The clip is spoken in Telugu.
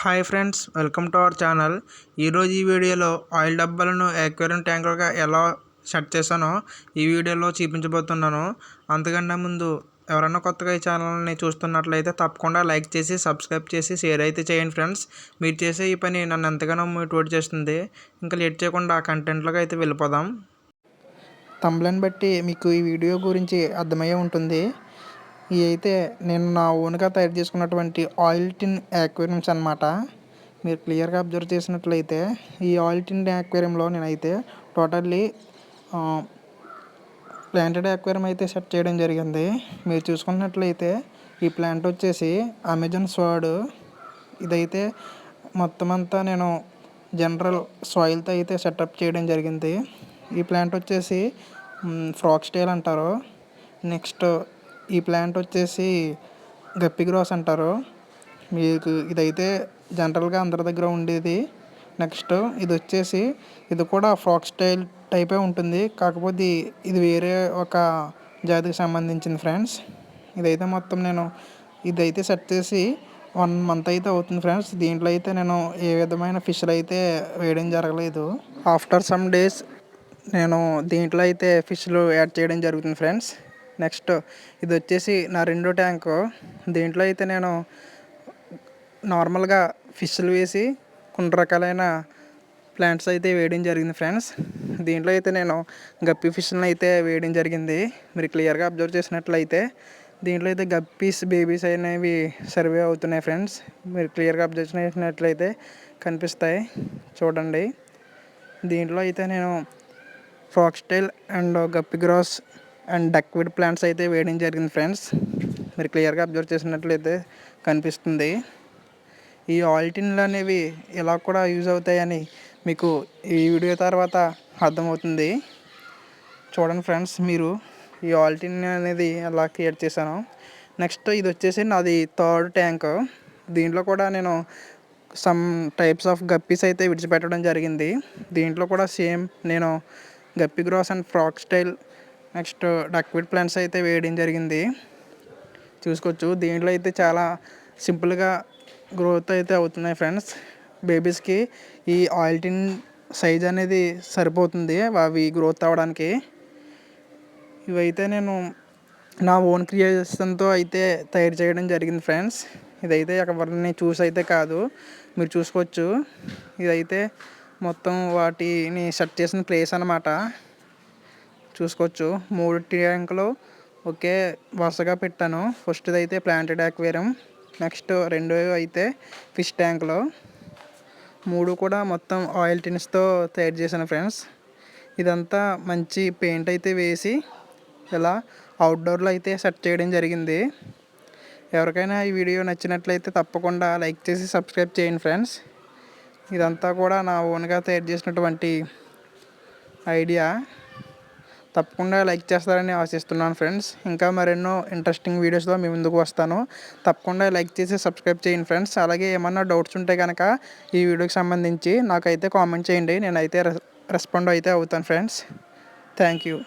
Hi friends welcome to our channel. ఈరోజు ఈ వీడియోలో ఆయిల్ డబ్బాలను యాక్వేరియం ట్యాంకులుగా ఎలా సెట్ చేశానో ఈ వీడియోలో చూపించబోతున్నాను. అంతకన్నా ముందు ఎవరైనా కొత్తగా ఈ ఛానల్ని చూస్తున్నట్లయితే తప్పకుండా లైక్ చేసి సబ్స్క్రైబ్ చేసి షేర్ అయితే చేయండి ఫ్రెండ్స్. మీరు చేసే ఈ పని నన్ను ఎంతగానో మోటివేట్ చేస్తుంది. ఇంకా లేట్ చేయకుండా కంటెంట్లోకి అయితే వెళ్ళిపోదాం. తమ్లని బట్టి మీకు ఈ వీడియో గురించి అర్థమయ్యే ఉంటుంది. ఇవి అయితే నేను నా ఓన్గా తయారు చేసుకున్నటువంటి ఆయిల్ టిన్ యాక్వేరియమ్స్ అనమాట మీరు క్లియర్గా అబ్జర్వ్ చేసినట్లయితే ఈ ఆయిల్ టిన్ యాక్వేరియంలో నేనైతే టోటల్లీ ప్లాంటెడ్ యాక్వేరియం అయితే సెట్ చేయడం జరిగింది. మీరు చూసుకున్నట్లయితే ఈ ప్లాంట్ వచ్చేసి అమెజాన్ స్వాడ్. ఇదైతే మొత్తం అంతా నేను జనరల్ సాయిల్తో అయితే సెటప్ చేయడం జరిగింది. ఈ ప్లాంట్ వచ్చేసి ఫ్రాక్ స్టైల్ అంటారు. నెక్స్ట్ ఈ ప్లాంట్ వచ్చేసి గప్పి గ్రాస్ అంటారు. మీకు ఇదైతే జనరల్గా అందరి దగ్గర ఉండేది. నెక్స్ట్ ఇది వచ్చేసి ఇది కూడా ఫ్రాక్ స్టైల్ టైపే ఉంటుంది. కాకపోతే ఇది వేరే ఒక జాతికి సంబంధించింది ఫ్రెండ్స్. ఇదైతే మొత్తం నేను ఇదైతే సెట్ చేసి వన్ మంత్ అయితే అవుతుంది ఫ్రెండ్స్. దీంట్లో అయితే నేను ఏ విధమైన ఫిష్లు అయితే వేయడం జరగలేదు. ఆఫ్టర్ సమ్ డేస్ నేను దీంట్లో అయితే ఫిష్లు యాడ్ చేయడం జరుగుతుంది ఫ్రెండ్స్. నెక్స్ట్ ఇది వచ్చేసి నా రెండో ట్యాంకు. దీంట్లో అయితే నేను నార్మల్గా ఫిష్లు వేసి కొన్ని రకాలైన ప్లాంట్స్ అయితే వేయడం జరిగింది ఫ్రెండ్స్. దీంట్లో అయితే నేను గప్పి ఫిష్లను అయితే వేయడం జరిగింది. మీరు క్లియర్గా అబ్జర్వ్ చేసినట్లయితే దీంట్లో అయితే గప్పీస్ బేబీస్ అనేవి సర్వే అవుతున్నాయి ఫ్రెండ్స్. మీరు క్లియర్గా అబ్జర్వ్ చేసినట్లయితే కనిపిస్తాయి. చూడండి. దీంట్లో అయితే నేను foxtail and guppy grass and duckweed plants అయితే వేయడం జరిగింది ఫ్రెండ్స్. మీరు క్లియర్గా అబ్జర్వ్ చేసినట్లయితే కనిపిస్తుంది. ఈ ఆల్టిన్లు అనేవి ఎలా కూడా యూజ్ అవుతాయని మీకు ఈ వీడియో తర్వాత అర్థమవుతుంది. చూడండి ఫ్రెండ్స్ మీరు ఈ ఆల్టిన్ అనేది ఎలా క్రియేట్ చేశాను. నెక్స్ట్ ఇది వచ్చేసి నాది థర్డ్ ట్యాంక్. దీంట్లో కూడా నేను సమ్ టైప్స్ ఆఫ్ గప్పీస్ అయితే విడిచిపెట్టడం జరిగింది. దీంట్లో కూడా సేమ్ నేను guppy grass and frock style next duckweed plants అయితే వేయడం జరిగింది. చూసుకోవచ్చు. దీంట్లో అయితే చాలా సింపుల్గా గ్రోత్ అయితే అవుతున్నాయి ఫ్రెండ్స్. బేబీస్కి ఈ ఆయిల్ టిన్ సైజ్ అనేది సరిపోతుంది అవి గ్రోత్ అవ్వడానికి. ఇవైతే నేను నా ఓన్ క్రియేషన్తో అయితే తయారు చేయడం జరిగింది ఫ్రెండ్స్. ఇదైతే ఎవరిని చూసి అయితే కాదు. మీరు చూసుకోవచ్చు. ఇదైతే మొత్తం వాటిని సెట్ చేసిన ప్లేస్ అనమాట చూసుకోవచ్చు. మూడు ట్యాంకులు ఒకే వరుసగా పెట్టాను. ఫస్ట్ది అయితే ప్లాంటెడ్ యాక్వేరియం. నెక్స్ట్ రెండో అయితే ఫిష్ ట్యాంక్లో. మూడు కూడా మొత్తం ఆయిల్ టిన్స్తో తయారు చేశాను ఫ్రెండ్స్. ఇదంతా మంచి పెయింట్ అయితే వేసి ఇలా అవుట్డోర్లో అయితే సెట్ చేయడం జరిగింది. ఎవరికైనా ఈ వీడియో నచ్చినట్లయితే తప్పకుండా లైక్ చేసి సబ్స్క్రైబ్ చేయండి ఫ్రెండ్స్. ఇదంతా కూడా నా ఓన్గా తయారు చేసినటువంటి ఐడియా. తప్పకుండా లైక్ చేస్తారని ఆశిస్తున్నాను ఫ్రెండ్స్. ఇంకా మరెన్నో ఇంట్రెస్టింగ్ వీడియోస్తో మీ ముందుకు వస్తాను. తప్పకుండా లైక్ చేసి సబ్స్క్రైబ్ చేయండి ఫ్రెండ్స్. అలాగే ఏమన్నా డౌట్స్ ఉంటే కనుక ఈ వీడియోకి సంబంధించి నాకైతే కామెంట్ చేయండి. నేనైతే రెస్పాండ్ అయితే అవుతాను ఫ్రెండ్స్. Thank you